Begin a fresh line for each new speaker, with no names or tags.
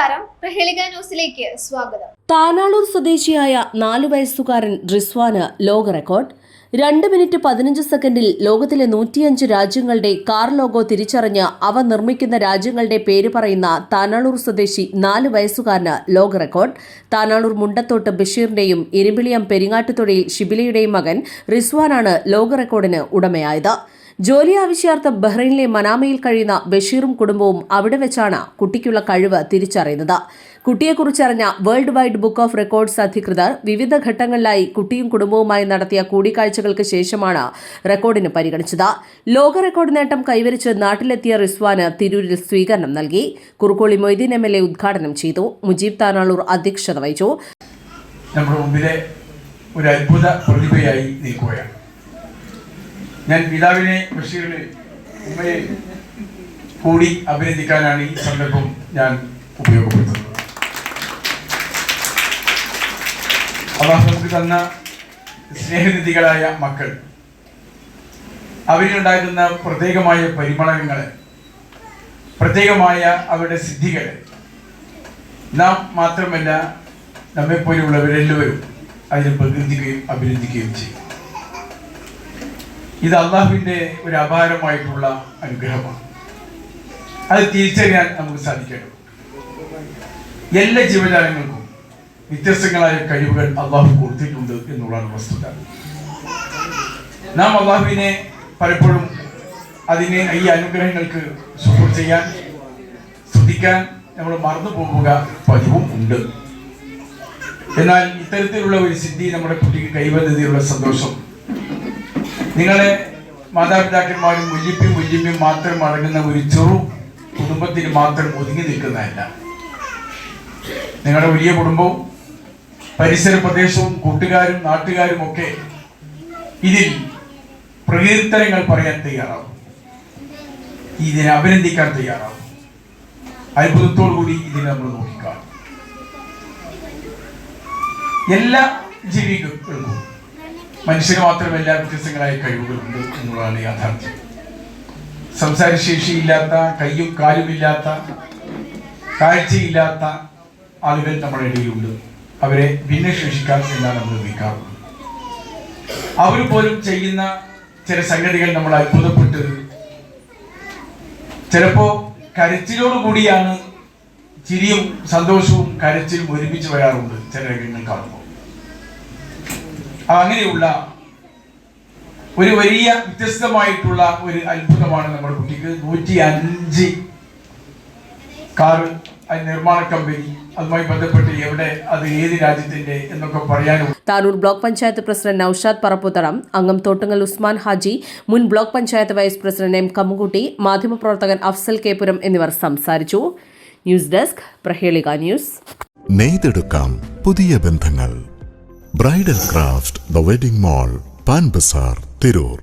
നമസ്കാരം. പ്രഹേളിക ന്യൂസിലേക്ക് സ്വാഗതം.
താനാളൂർ സ്വദേശിയായ നാലു വയസ്സുകാരൻ റിസ്വാന് ലോക റെക്കോർഡ്. രണ്ട് മിനിറ്റ് പതിനഞ്ച് സെക്കൻഡിൽ ലോകത്തിലെ നൂറ്റിയഞ്ച് രാജ്യങ്ങളുടെ കാർ ലോഗോ തിരിച്ചറിഞ്ഞ് അവ നിർമ്മിക്കുന്ന രാജ്യങ്ങളുടെ പേര് പറയുന്ന താനാളൂർ സ്വദേശി നാല് വയസ്സുകാരന് ലോക റെക്കോർഡ്. താനാളൂർ മുണ്ടത്തോട്ട് ബഷീറിന്റെയും ഇരുമ്പിളിയം പെരിങ്ങാട്ടുതൊടിയിൽ ഷിബിലയുടെയും മകൻ റിസ്വാനാണ് ലോക റെക്കോർഡിന് ഉടമയായത്. ജോലി ആവശ്യാർത്ഥം ബഹ്റൈനിലെ മനാമയിൽ കഴിയുന്ന ബഷീറും കുടുംബവും അവിടെ വെച്ചാണ് കുട്ടിക്കുള്ള കഴിവ് തിരിച്ചറിയുന്നത്. കുട്ടിയെക്കുറിച്ചറിഞ്ഞ world wide book of records അധികൃതർ വിവിധ ഘട്ടങ്ങളിലായി കുട്ടിയും കുടുംബവുമായി നടത്തിയ കൂടിക്കാഴ്ചകൾക്ക് ശേഷമാണ് റെക്കോർഡിന് പരിഗണിച്ചത്. ലോക റെക്കോർഡ് നേട്ടം കൈവരിച്ച് നാട്ടിലെത്തിയ റിസ്വാന് തിരൂരിൽ സ്വീകരണം നൽകി. Kurukkoli Moideen M L A ഉദ്ഘാടനം ചെയ്തു. മുജീബ് താനാളൂർ അധ്യക്ഷത വഹിച്ചു.
നമ്മുടെ മുമ്പിലെ ഒരു അത്ഭുത പ്രതിഭയായി നിൽക്കുകയാണ്. ഞാൻ പിതാവിനെ ബഷീറിനെ ഉമ്മയെ കൂടി അഭിനന്ദിക്കാനാണ് ഈ സന്ദർഭം ഞാൻ ഉപയോഗപ്പെടുത്തുന്നത്. അള്ളാഹു നമുക്ക് തന്ന സ്നേഹനിധികളായ മക്കൾ അവരിലുണ്ടായിരുന്ന പ്രത്യേകമായ പരിമളങ്ങളെ പ്രത്യേകമായ അവരുടെ സിദ്ധികളെ നാം മാത്രമല്ല നമ്മെപ്പോലെയുള്ളവരെല്ലാവരും അതിനെ പ്രകീർത്തിക്കുകയും അഭിനന്ദിക്കുകയും ചെയ്യും. ഇത് അള്ളാഹുവിന്റെ ഒരു അപാരമായിട്ടുള്ള അനുഗ്രഹമാണ്. അത് തിരിച്ചറിയാൻ നമുക്ക് സാധിക്കണം. എല്ലാ ജീവജാലങ്ങൾക്കും വ്യത്യസ്തങ്ങളായ കഴിവുകൾ അള്ളാഹു കൊടുത്തിട്ടുണ്ട് എന്നുള്ളതാണ് വസ്തുത. നാം അള്ളാഹുവിനെ പലപ്പോഴും അതിനെ ഈ അനുഗ്രഹങ്ങൾക്ക് സുഖം ചെയ്യാൻ ശ്രദ്ധിക്കാൻ നമ്മൾ മറന്നു പോകുക പതിവും ഉണ്ട്. എന്നാൽ ഇത്തരത്തിലുള്ള ഒരു സിദ്ധി നമ്മുടെ കുട്ടിക്ക് കൈവന്നതിലുള്ള സന്തോഷം നിങ്ങളെ മാതാപിതാക്കന്മാരും വല്യപ്പയും വല്യമ്മയും മാത്രം അടങ്ങുന്ന ഒരു ചെറു കുടുംബത്തിന് മാത്രം ഒതുങ്ങി നിൽക്കുന്നതല്ല. നിങ്ങളുടെ വലിയ കുടുംബവും പരിസര പ്രദേശവും കൂട്ടുകാരും നാട്ടുകാരും ഒക്കെ ഇതിൽ പ്രകീർത്തനങ്ങൾ പറയാൻ തയ്യാറാവും ഇതിനെ അഭിനന്ദിക്കാൻ തയ്യാറാവും അത്ഭുതത്തോടു കൂടി ഇതിനെ നമ്മൾ നോക്കിക്കാണും. എല്ലാ ജീവികൾക്കും മനുഷ്യന് മാത്രമല്ല വ്യത്യസ്തങ്ങളായ കഴിവുകളുണ്ട് എന്നുള്ളതാണ് യാഥാർത്ഥ്യം. സംസാരശേഷിയില്ലാത്ത കയ്യും കാലുമില്ലാത്ത കാഴ്ചയില്ലാത്ത ആളുകൾ നമ്മുടെ ഇടയിലുണ്ട്. അവരെ ഭിന്നശേഷിക്കാർ എന്നാണ് നമ്മൾ വിളിക്കാറുള്ളത്. അവർ പോലും ചെയ്യുന്ന ചില സംഗതികൾ നമ്മൾ അത്ഭുതപ്പെട്ട് ചിലപ്പോ കരച്ചിലോടുകൂടിയാണ് ചിരിയും സന്തോഷവും കരച്ചിലും ഒരുമിച്ച് വരാറുണ്ട് ചില രംഗങ്ങൾ കാണുമ്പോൾ. അങ്ങനെയുള്ള ഒരു വലിയ വ്യത്യസ്തമായിട്ടുള്ള ഒരു അത്ഭുതമാണ് നമ്മുടെ കുട്ടിക്ക് നൂറ്റി അഞ്ച് കാറ് നിർമ്മാണ കമ്പനി അതുമായി ബന്ധപ്പെട്ട് എവിടെ അത് ഏത് രാജ്യത്തിന്റെ എന്നൊക്കെ പറയാനും
താനൂർ ബ്ലോക്ക് പഞ്ചായത്ത് പ്രസിഡന്റ് നൌഷാദ് പറപ്പുത്തടം അംഗം തോട്ടുങ്ങൽ ഉസ്മാൻ ഹാജി മുൻ block panchayat vice president M Kammukutty മാധ്യമപ്രവർത്തകൻ അഫ്സൽ കേപുരം എന്നിവർ സംസാരിച്ചു. News desk Prahelika news.
നെയ്തെടുക്കാം പുതിയ ബന്ധങ്ങൾ. Bridal craft the wedding mall Pan Bazar Tirur.